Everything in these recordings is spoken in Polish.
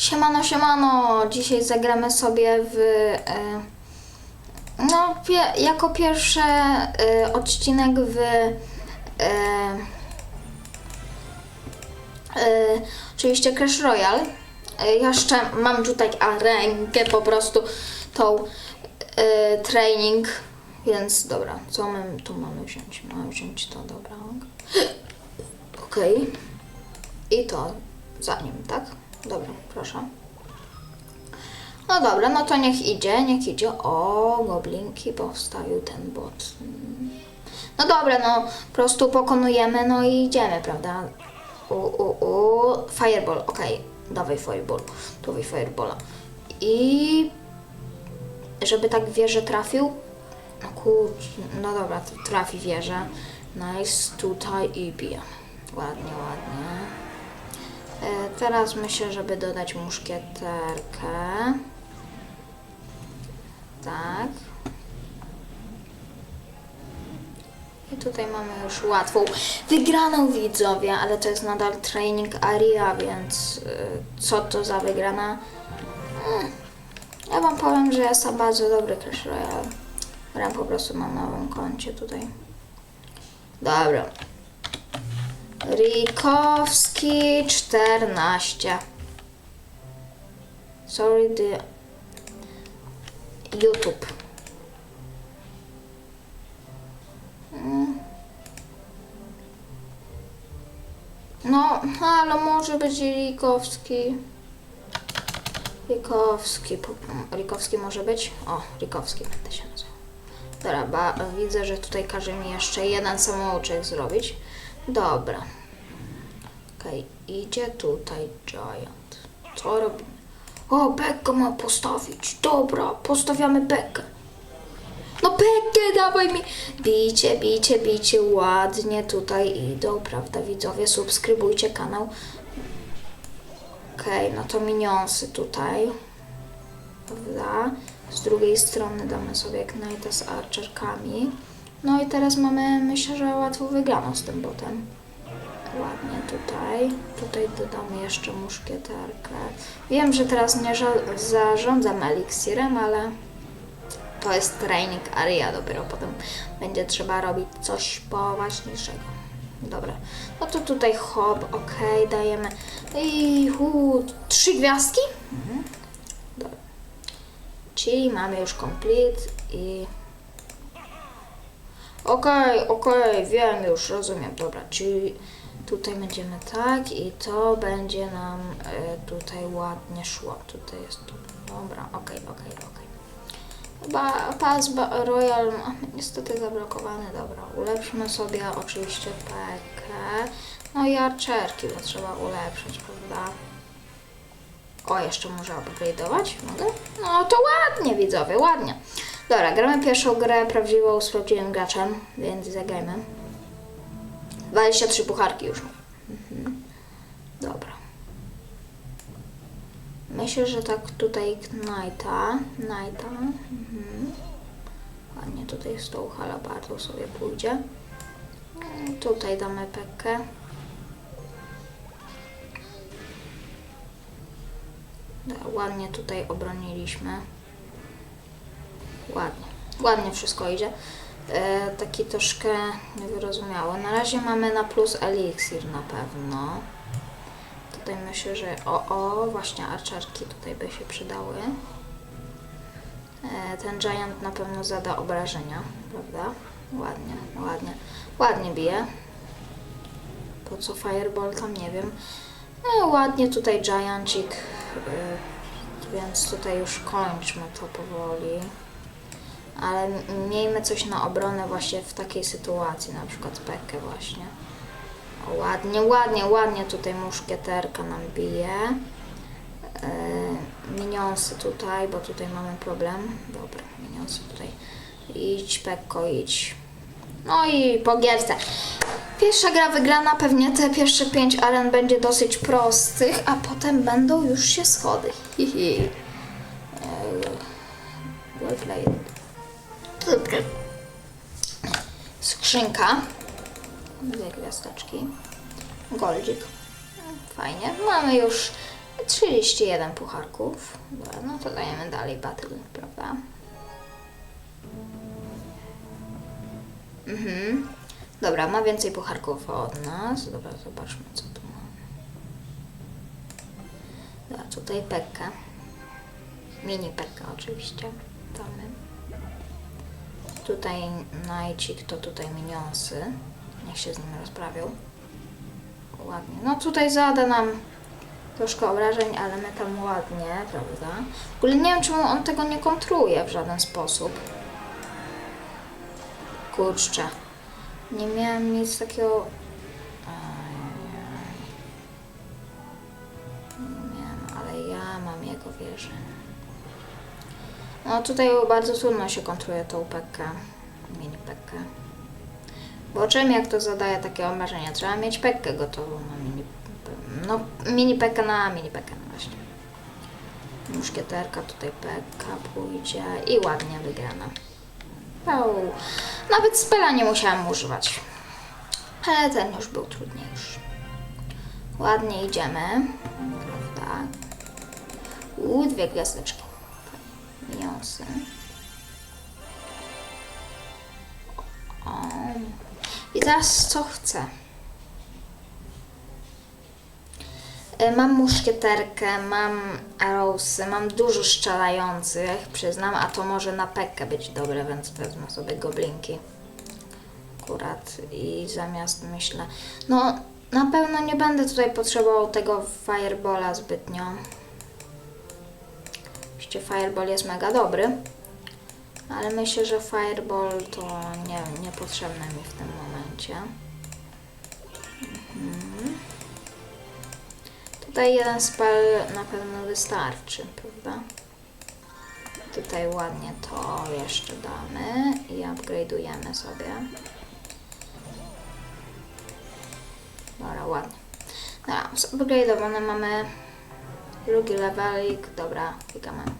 Siemano, siemano! Dzisiaj zagramy sobie w... E, no, pie, jako pierwszy e, odcinek w... E, e, oczywiście Clash Royale. E, jeszcze mam tutaj rękę po prostu tą e, training, więc dobra, co my tu mamy wziąć? Mamy wziąć to, dobra. Okej. I to za nim, tak? Dobra, proszę. No dobra, no to niech idzie, niech idzie. O, goblinki powstawił ten bot. No dobra, no po prostu pokonujemy, no i idziemy, prawda? U, u, u. Fireball, okej. Dawaj fireball. Dawaj firebola. I żeby tak wieżę trafił. No kurczę, no dobra, trafi wieżę. Nice, tutaj i bije. Ładnie, ładnie. E, teraz myślę, żeby dodać muszkieterkę. Tak. I tutaj mamy już łatwą wygraną widzowie, ale to jest nadal training area, więc y, co to za wygrana? Mm, Ja wam powiem, że jestem bardzo dobry Clash Royale. Gram po prostu na nowym koncie tutaj. Dobra. Rikowski 14. Sorry, the YouTube. Mm. No, ale może być Rikowski. Rikowski. Rikowski może być? O, Rikowski będę się nazywał. Dobra, widzę, że tutaj każe mi jeszcze jeden samouczek zrobić. Dobra. Okej, idzie tutaj Giant. Co robimy? O, Bekę ma postawić. Dobra, postawiamy Bekę. No Bekę, dawaj mi. Bijcie, bijcie, bijcie. Ładnie tutaj idą, prawda widzowie? Subskrybujcie kanał. Okej, no to minionsy tutaj. Prawda? Z drugiej strony damy sobie Knighta z archerkami. No i teraz mamy, myślę, że łatwo wygraną z tym botem. Ładnie tutaj. Tutaj dodamy jeszcze muszkieterkę. Wiem, że teraz nie zarządzam eliksirem, ale to jest training area. Dopiero potem będzie trzeba robić coś poważniejszego. Dobra. No to tutaj hop, ok, dajemy. I hu, trzy gwiazdki? Mhm. Dobra. Czyli mamy już complete i Okej, okej, wiem już, rozumiem, dobra, czyli tutaj będziemy tak i to będzie nam e, tutaj ładnie szło, tutaj jest, to. dobra, okej, okej, okej. Chyba pas ba- Royal niestety zablokowany, dobra, ulepszymy sobie oczywiście pekę, no i archerki, bo trzeba ulepszyć, prawda? O, jeszcze może upgrade'ować? Mogę? No to ładnie, widzowie, ładnie. Dobra, gramy pierwszą grę prawdziwą z prawdziwym graczem, więc zagrajmy. 23 pucharki już. Mhm. Dobra. Myślę, że tak tutaj Knighta. Knighta. Mhm. Ładnie tutaj z tą halabardą sobie pójdzie. Mm, Tutaj damy. Dobra, Ładnie tutaj obroniliśmy. Ładnie. Ładnie wszystko idzie. E, taki troszkę niewyrozumiały. Na razie mamy na plus eliksir na pewno. Tutaj myślę, że o, o, właśnie arczarki tutaj by się przydały. E, ten giant na pewno zada obrażenia, prawda? Ładnie, ładnie. Ładnie bije. Po co fireball tam nie wiem. No, ładnie tutaj giancik. Y, więc tutaj już kończmy to powoli. Ale miejmy coś na obronę właśnie w takiej sytuacji, na przykład pekę właśnie. O, ładnie, ładnie, ładnie tutaj muszkieterka nam bije. Yy, tutaj, bo tutaj mamy problem. Dobra, minionsy tutaj. Idź, Pekko, idź. No i po gierce. Pierwsza gra wygrana, pewnie te pierwsze pięć aren będzie dosyć prostych, a potem będą już się schody. Hihi. Well. Dobra. Skrzynka. Dwie gwiazdeczki. Goldzik. Fajnie. Mamy już 31 pucharków. Dobra, no to dajemy dalej battle, prawda? Mhm. Dobra, ma więcej pucharków od nas. Dobra, zobaczmy co tu mamy. Dobra, tutaj Pekkę. Mini Pekka oczywiście. Damy. Tutaj Najcik to tutaj minionsy. Niech się z nim rozprawią. Ładnie. No tutaj zada nam troszkę obrażeń, ale my tam ładnie, prawda? W ogóle nie wiem, czemu on tego nie kontruje w żaden sposób. Kurczę. Nie miałem nic takiego... Nie miałem, ale ja mam jego wieżę. No tutaj bardzo trudno się kontruje tą pekkę, mini pekkę. Bo czym jak to zadaje takie obrażenia? Trzeba mieć pekkę gotową na mini... No, mini pekkę na mini pekkę, no właśnie. Muszkieterka, tutaj pekka pójdzie i ładnie wygrana. Au. Nawet spela nie musiałam używać. Ale ten już był trudniejszy. Ładnie idziemy. Prawda? Uuu, dwie gwiazdeczki. Minionsy. O. I teraz co chcę? Y, Mam muszkieterkę, mam arrowsy, mam dużo strzelających, przyznam, a to może na pekkę być dobre, więc wezmę sobie goblinki. Akurat i zamiast myślę, no na pewno nie będę tutaj potrzebował tego fireballa zbytnio. Oczywiście fireball jest mega dobry, ale myślę, że fireball to nie, niepotrzebne mi w tym momencie. Mhm. Tutaj jeden spell na pewno wystarczy, prawda? Tutaj ładnie to jeszcze damy i upgrade'ujemy sobie. Dobra, ładnie. Dobra, upgrade'owane mamy drugi levelik. Dobra, klikamy.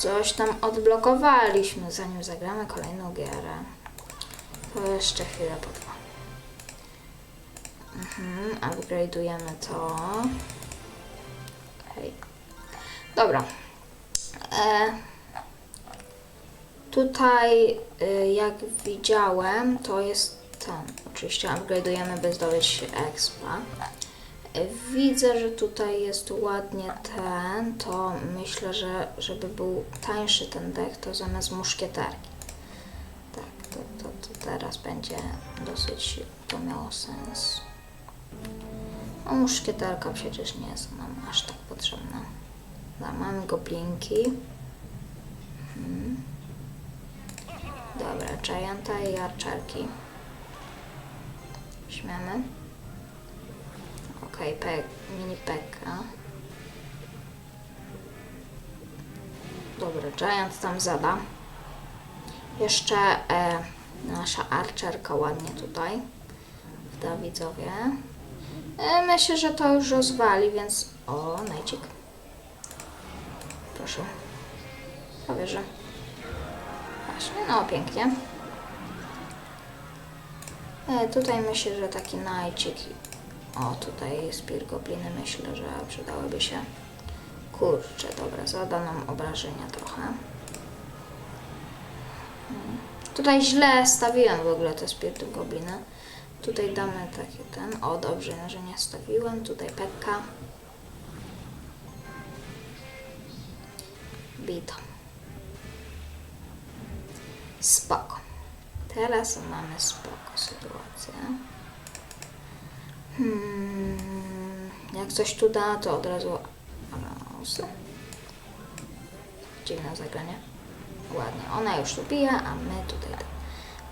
Coś tam odblokowaliśmy, zanim zagramy kolejną gierę. To jeszcze chwilę potrwa. Mhm, upgrade'ujemy to. Hej. Dobra. E, tutaj, y, jak widziałem, to jest ten. Oczywiście upgrade'ujemy, by zdobyć expa. Widzę, że tutaj jest ładnie ten, to myślę, że żeby był tańszy ten dech, to zamiast muszkieterki. Tak, to, to, to teraz będzie dosyć, to miało sens. A muszkieterka przecież nie jest nam aż tak potrzebna. Dobra, mamy goblinki. Mhm. Dobra, Gianta i Archerki. Śmiemy. Okej, pe mini pekka. Dobra, Giant tam zada. Jeszcze e, nasza archerka ładnie tutaj. Da widzowie. E, myślę, że to już rozwali, więc... O, najcik. Proszę. Prawie. Właśnie, no pięknie. E, tutaj myślę, że taki najcik o, tutaj Gobliny, myślę, że przydałyby się. Kurczę, dobra, zada nam obrażenia trochę. Hmm. Tutaj źle stawiłem w ogóle te Spear Gobliny. Tutaj damy taki ten. O, dobrze, że nie stawiłem. Tutaj Pekka. Bito. Spoko. Teraz mamy spoko sytuację. Hmm, jak coś tu da, to od razu Amausy. Dziwne zagranie. Ładnie. Ona już tu bije, a my tutaj tak.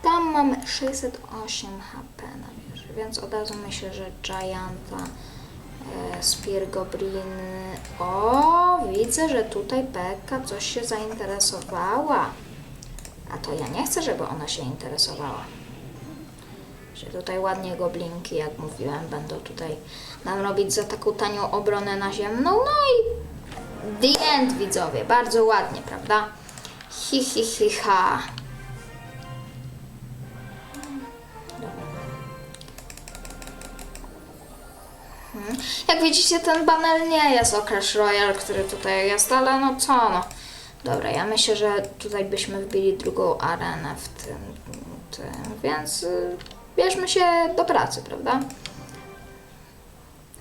Tam mamy 608 HP na wieży, więc od razu myślę, że Gianta, e, Spear Gobliny. O, widzę, że tutaj Pekka coś się zainteresowała. A to ja nie chcę, żeby ona się interesowała że tutaj ładnie goblinki, jak mówiłem, będą tutaj nam robić za taką tanią obronę naziemną. No i the end, widzowie. Bardzo ładnie, prawda? Hi, hi, hi, ha. Hmm. Jak widzicie, ten banel nie jest o Clash Royale, który tutaj jest, ale no co no. Dobra, ja myślę, że tutaj byśmy wbili drugą arenę w tym, tym więc... Y, bierzmy się do pracy, prawda?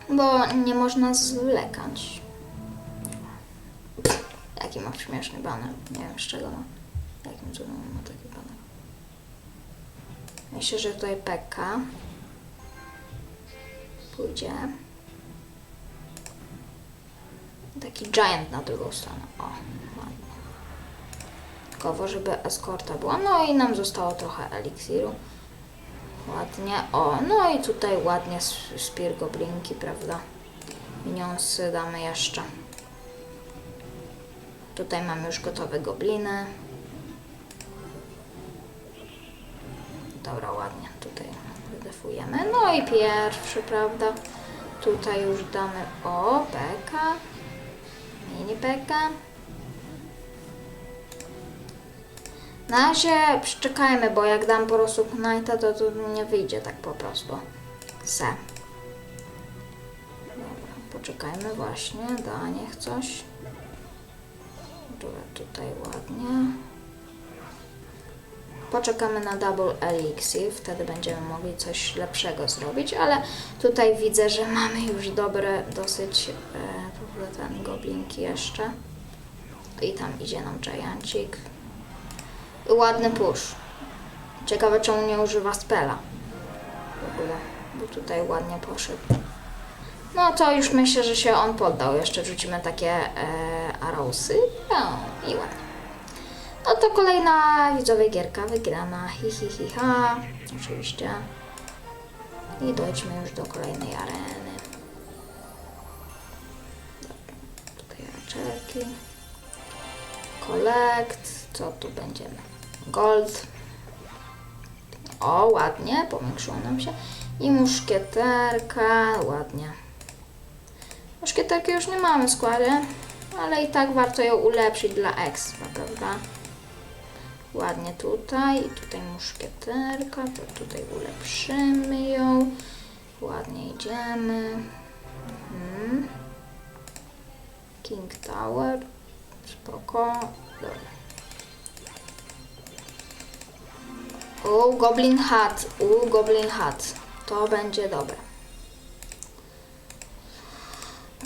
Bo nie można zwlekać. Jaki ma śmieszny banner. Nie wiem z czego ma. Jakim cudem ma taki banner. Myślę, że tutaj Pekka pójdzie. Taki giant na drugą stronę. O, ładnie. Tylko żeby eskorta była. No i nam zostało trochę eliksiru. Ładnie. O, no i tutaj ładnie s- Spear Goblinki, prawda? Minionsy damy jeszcze. Tutaj mamy już gotowe gobliny. Dobra, ładnie. Tutaj wydefujemy. No i pierwszy, prawda? Tutaj już damy o, peka. Mini peka. Na razie przeczekajmy, bo jak dam po prostu Knighta, to to nie wyjdzie tak po prostu. Se. Dobra, poczekajmy właśnie, da niech coś. Dobra, tutaj ładnie. Poczekamy na Double Elixir, wtedy będziemy mogli coś lepszego zrobić, ale tutaj widzę, że mamy już dobre dosyć e, w ogóle ten goblinki jeszcze. I tam idzie nam Giancik. Ładny push. Ciekawe czemu nie używa spela. W ogóle, bo tutaj ładnie poszedł. No to już myślę, że się on poddał. Jeszcze wrzucimy takie e, arrowsy. No i ładnie. No to kolejna widzowie gierka wygrana. Hi, hi, hi, ha. Oczywiście. I dojdźmy już do kolejnej areny. Tutaj raczeki. Collect. Co tu będziemy? Gold. O, ładnie. Powiększyło nam się. I muszkieterka. Ładnie. Muszkieterki już nie mamy w składzie, ale i tak warto ją ulepszyć dla expa, prawda? Ładnie tutaj i tutaj muszkieterka, to tutaj ulepszymy ją. Ładnie idziemy. Mhm. King Tower. Spoko. Dobra. U, Goblin Hat. U, Goblin Hat. To będzie dobre.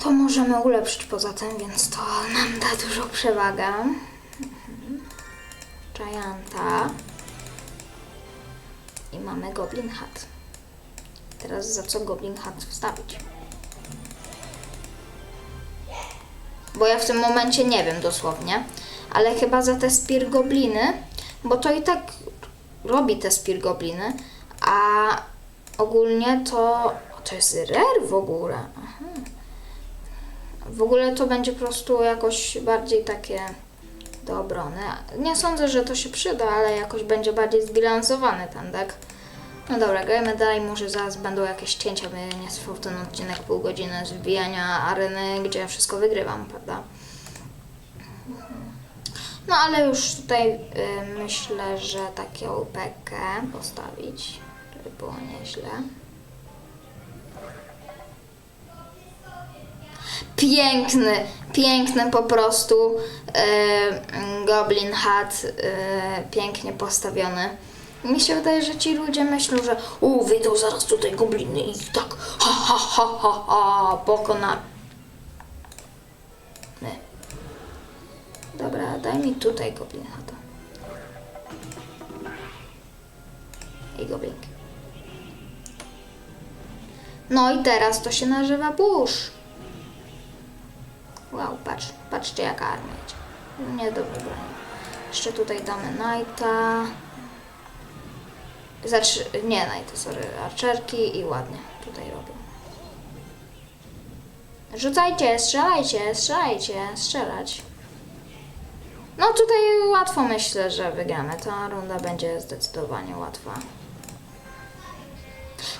To możemy ulepszyć poza tym, więc to nam da dużą przewagę. Mhm. Gianta. I mamy Goblin Hat. Teraz za co Goblin Hat wstawić? Bo ja w tym momencie nie wiem dosłownie, ale chyba za te Spear Gobliny, bo to i tak robi te Spear Gobliny, a ogólnie to to jest rare w ogóle. Aha. W ogóle to będzie po prostu jakoś bardziej takie do obrony. Nie sądzę, że to się przyda, ale jakoś będzie bardziej zbilansowany ten deck. No dobra, grajmy dalej, może zaraz będą jakieś cięcia, by nie trwał ten odcinek pół godziny z wbijania areny, gdzie wszystko wygrywam, prawda? No ale już tutaj y, myślę, że taką bekę postawić, żeby było nieźle. Piękny, piękny po prostu y, Goblin Hat, y, pięknie postawiony. Mi się wydaje, że ci ludzie myślą, że u, wyjdą zaraz tutaj gobliny i tak ha ha ha ha ha pokona. Dobra, daj mi tutaj goblin. I goblinki. No i teraz to się nazywa burz. Wow, patrz, patrzcie jaka armia idzie. Nie do wybrania. Jeszcze tutaj damy Knighta. Znaczy, nie Knighta, sorry, archerki i ładnie tutaj robią. Rzucajcie, strzelajcie, strzelajcie, strzelać. No tutaj łatwo myślę, że wygramy. Ta runda będzie zdecydowanie łatwa.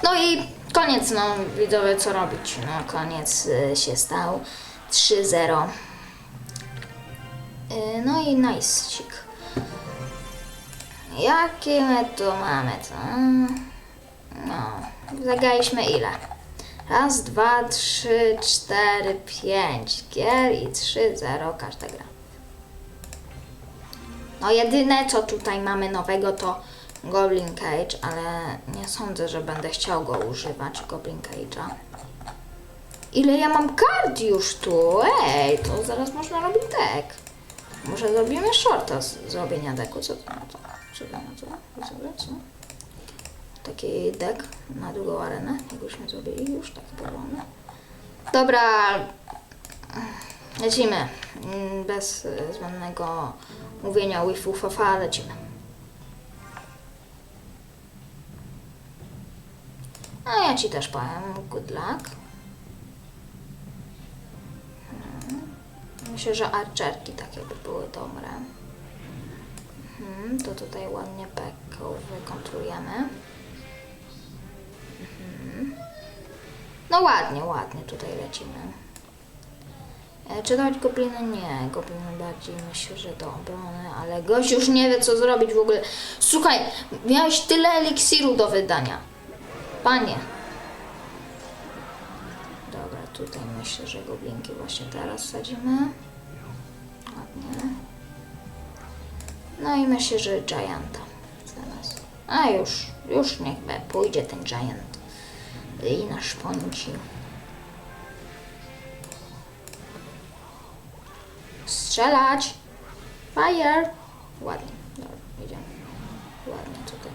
No i koniec, no widzowie, co robić? No koniec y, się stał. 3-0. Y, no i nice. Jakie my tu mamy, co? No, zagraliśmy ile? Raz, dwa, trzy, cztery, pięć gier i trzy, zero każda gra. No jedyne co tutaj mamy nowego to Goblin Cage, ale nie sądzę, że będę chciał go używać, Goblin Cage'a. Ile ja mam kart już tu? Ej, to zaraz można robić deck. Może zrobimy shorta z zrobienia deku, co ty na to? Co ty na to? Co? Taki deck na drugą arenę, jakbyśmy zrobili już taki porządny. Dobra, lecimy. Mm, Bez e, zbędnego mówienia wifu fafa, lecimy. A ja ci też powiem, good luck. Mhm. Myślę, że archerki takie by były dobre. Mhm, to tutaj ładnie pekką wykontrujemy. Mhm. No ładnie, ładnie tutaj lecimy. E, Czy dać gobliny? Nie, gobliny bardziej myślę, że do obrony, ale gość już nie wie co zrobić w ogóle. Słuchaj, miałeś tyle eliksiru do wydania. Panie. Dobra, tutaj myślę, że goblinki właśnie teraz sadzimy. Ładnie. No i myślę, że Gianta zaraz. A już, już niech be- pójdzie ten Giant. I nasz ponci. Strzelać! Fire! Ładnie, dobra, idziemy. Ładnie tutaj.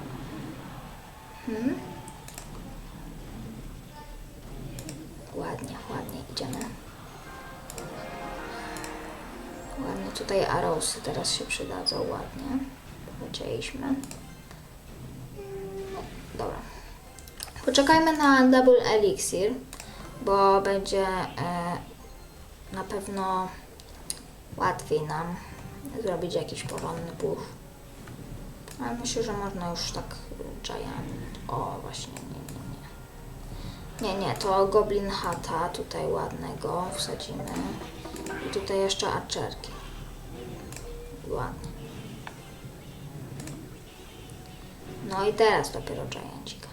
Hmm. Ładnie, ładnie idziemy. Ładnie tutaj arrowsy teraz się przydadzą, ładnie. Polecieliśmy. Dobra. Poczekajmy na double elixir, bo będzie e, na pewno łatwiej nam zrobić jakiś porządny buff. Ale myślę, że można już tak giant. O, właśnie, nie, nie, nie. Nie, nie, to Goblin Hata tutaj ładnego wsadzimy. I tutaj jeszcze archerki. Ładnie. No i teraz dopiero giancik.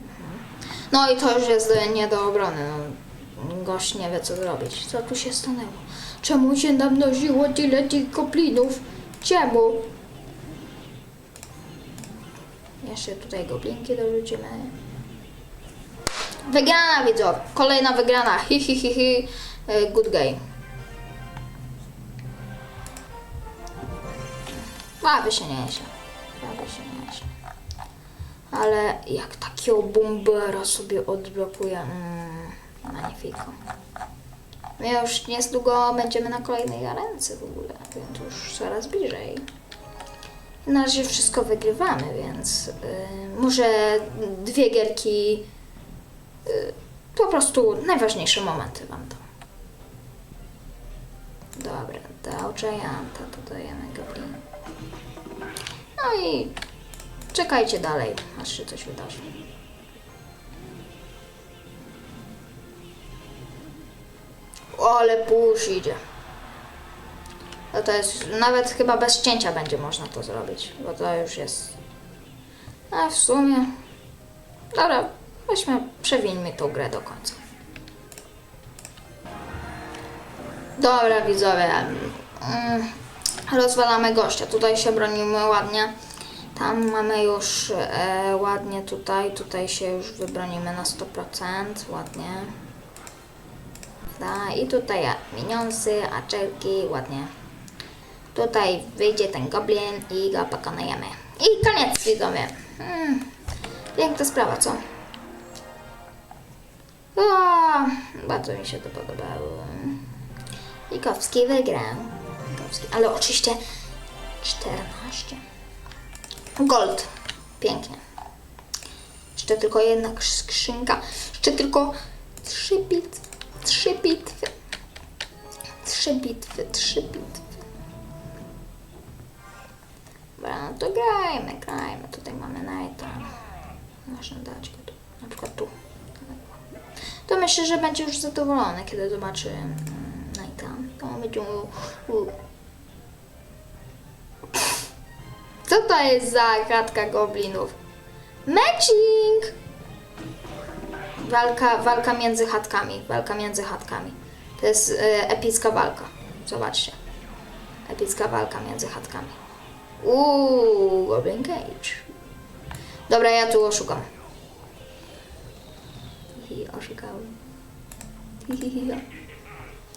Mhm. No i to już jest nie do obrony. No, gość nie wie co zrobić. Co tu się stanęło? Czemu się namnożyło tyle tych goblinów? Czemu? Jeszcze tutaj goblinki dorzucimy. Wygrana widzowie. Kolejna wygrana. Hi hi hi hi. E, Good game. Bawi się nieźle. Bawi się nieźle. Ale jak takiego bombera sobie odblokuję. Mm, magnifiko. My już niedługo będziemy na kolejnej arence w ogóle, więc już coraz bliżej. Na razie wszystko wygrywamy, więc y, może dwie gierki y, po prostu najważniejsze momenty wam to. Dobra, dał Gianta, dodajemy Goblin. No i czekajcie dalej, aż się coś wydarzy. Ale push idzie. No to jest, nawet chyba bez cięcia będzie można to zrobić, bo to już jest... A w sumie... Dobra, weźmy, przewieńmy tą grę do końca. Dobra, widzowie. Mm, rozwalamy gościa. Tutaj się bronimy ładnie. Tam mamy już e, ładnie tutaj. Tutaj się już wybronimy na 100%. Ładnie. Da, I tutaj minionsy, aczelki, ładnie. Tutaj wyjdzie ten goblin i go pokonujemy. I koniec, widzowie. Hmm. Piękna sprawa, co? O, bardzo mi się to podobało. Ikowski wygrał. Ikowski, ale oczywiście 14. Gold. Pięknie. Jeszcze tylko jedna skrzynka. Jeszcze tylko trzy bitwy. Trzy bitwy. Trzy bitwy. Trzy bitwy. Dobra, no to grajmy, grajmy. Tutaj mamy Knighta. Można dać go tu. Na przykład tu. To myślę, że będzie już zadowolony, kiedy zobaczy mm, Knighta. To będzie mu... Co to jest za kratka goblinów? Matching! Walka, walka między chatkami. Walka między chatkami. To jest e, epicka walka. Zobaczcie. Epicka walka między chatkami. Uuu, Goblin Cage. Dobra, ja tu oszukam. I oszukałem.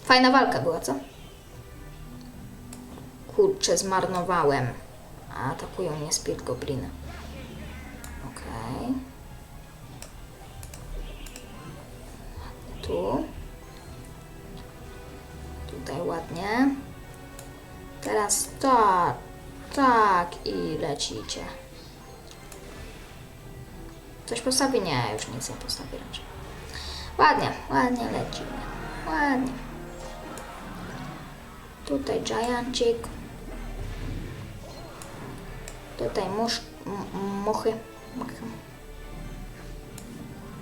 Fajna walka była, co? Kurczę, zmarnowałem. A atakują mnie Spirit Gobliny. Okej. Tu. Tutaj ładnie. Teraz tak, tak i lecicie. Coś postawi? Nie, już nic nie postawi raczej. Ładnie, ładnie lecimy. Ładnie. Tutaj giancik. Tutaj musz, muchy. muchy.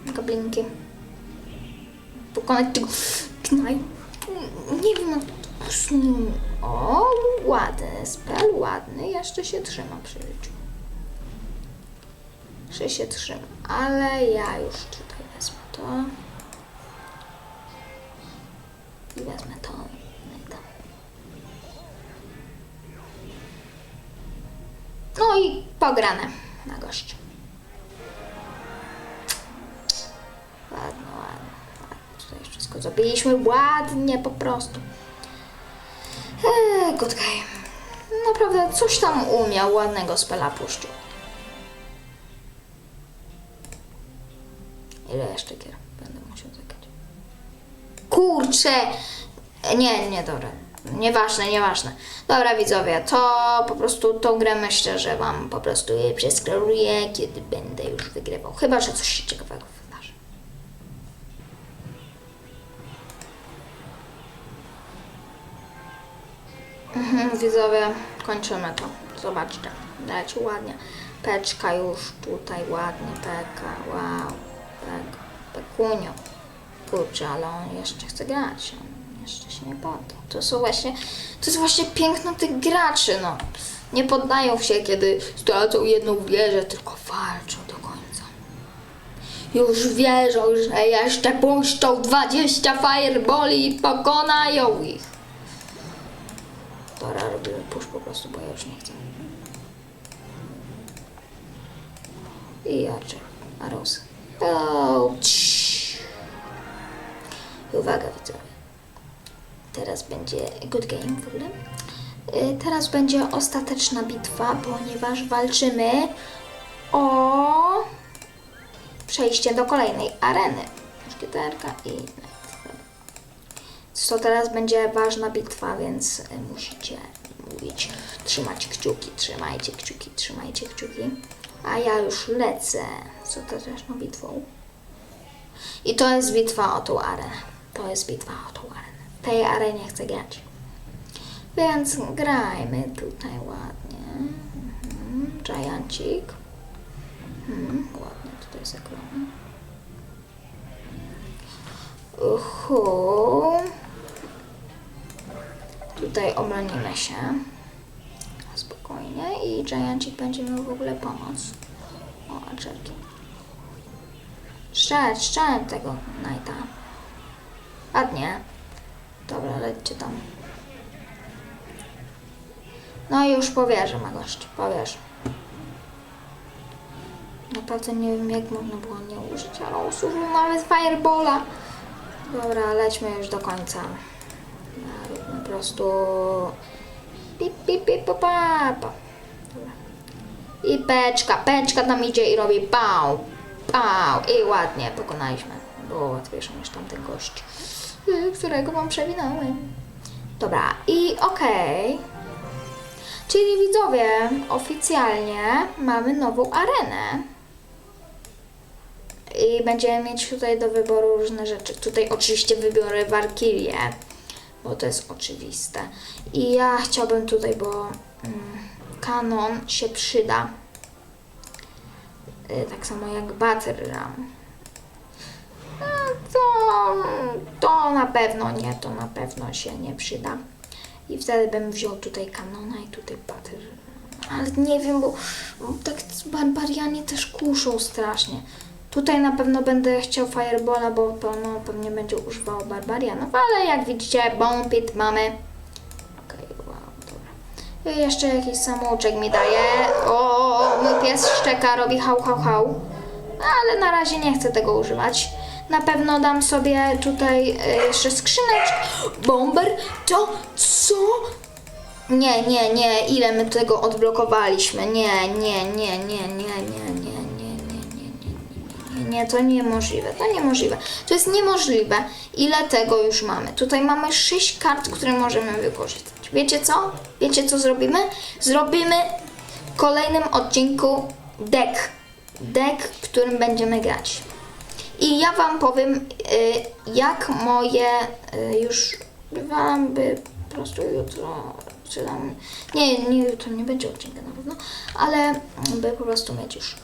Goblinki. Pokonać tego knaj. Nie wiem, posnął. O, ładny spell, ładny. Jeszcze się trzyma przy życiu. Jeszcze się trzyma, ale ja już tutaj wezmę to. I wezmę to. No i to. No i pograne na gościu. Wszystko zrobiliśmy ładnie po prostu. Eee, good game. Naprawdę coś tam umiał, ładnego spela puszczył. Ile jeszcze gier będę musiał zagrać? Kurczę! Nie, nie, dobra. Nieważne, nieważne. Dobra, widzowie, to po prostu tą grę myślę, że Wam po prostu jej przeskroruję, kiedy będę już wygrywał. Chyba, że coś ciekawego widzowie, kończymy to. Zobaczcie, leci ładnie. Peczka już tutaj ładnie, peka, wow, pek, pekunio. Kurczę, ale on jeszcze chce grać, on jeszcze się nie poddał. To są właśnie, to jest właśnie piękno tych graczy, no. Nie poddają się, kiedy stracą jedną wieżę, tylko walczą do końca. Już wierzą, że jeszcze puszczą 20 fireboli i pokonają ich. Dobra, robimy push po prostu, bo ja już nie chcę. I Archer, Arrows. Uwaga widzowie. Teraz będzie good game w ogóle. Y, Teraz będzie ostateczna bitwa, ponieważ walczymy o przejście do kolejnej areny. Muszkieterka i. To teraz będzie ważna bitwa, więc musicie mówić, trzymać kciuki, trzymajcie kciuki, trzymajcie kciuki. A ja już lecę z ostateczną bitwą. I to jest bitwa o tą arenę. To jest bitwa o tą arenę. Tej arenie chcę grać. Więc grajmy tutaj ładnie. Mhm. Giancik. Mhm. Ładnie tutaj zagramy. Uhu. Tutaj obronimy się. Spokojnie. I Giancik będzie miał w ogóle pomoc. O, Angelki. Strzelać, strzelać tego Knighta. Ładnie. Dobra, lećcie tam. No i już powierzę ma gość, powierzę. Naprawdę nie wiem jak można było nie użyć, ale użył nawet Firebola. Dobra, lećmy już do końca. Po prostu pip pip pip pa. I peczka, peczka tam idzie i robi pał, pał i ładnie pokonaliśmy. Było łatwiejsze niż tamten gość, y, którego wam przewinąłem. Dobra, i okej. Czyli widzowie, oficjalnie mamy nową arenę. I będziemy mieć tutaj do wyboru różne rzeczy. Tutaj oczywiście wybiorę Warkilię, bo to jest oczywiste. I ja chciałbym tutaj, bo mm, kanon się przyda. Y, tak samo jak Battle Ram. No, to, to na pewno nie, to na pewno się nie przyda. I wtedy bym wziął tutaj kanona i tutaj Battle Ram. Ale nie wiem, bo bo tak barbarianie też kuszą strasznie. Tutaj na pewno będę chciał Firebola, bo no, pewnie będzie używał Barbarianów, ale jak widzicie, Bone mamy. Okej, okay, wow, dobra. I jeszcze jakiś samouczek mi daje. O, mój pies szczeka, robi hał, hał, hał. Ale na razie nie chcę tego używać. Na pewno dam sobie tutaj e, jeszcze skrzyneczkę. Bomber, to co? Nie, nie, nie, ile my tego odblokowaliśmy? Nie, nie, nie, nie, nie, nie, nie nie, to niemożliwe, to niemożliwe. To jest niemożliwe. Ile tego już mamy? Tutaj mamy 6 kart, które możemy wykorzystać. Wiecie co? Wiecie co zrobimy? Zrobimy w kolejnym odcinku deck. Deck, w którym będziemy grać. I ja Wam powiem, y, jak moje y, już wam by po prostu jutro, czy tam, nie, nie jutro nie będzie odcinka na pewno, ale by po prostu mieć już.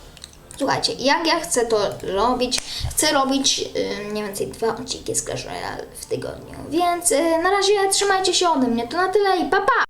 Słuchajcie, jak ja chcę to robić, chcę robić y, mniej więcej dwa odcinki z Clash Royale w tygodniu, więc y, na razie trzymajcie się ode mnie, to na tyle i pa pa!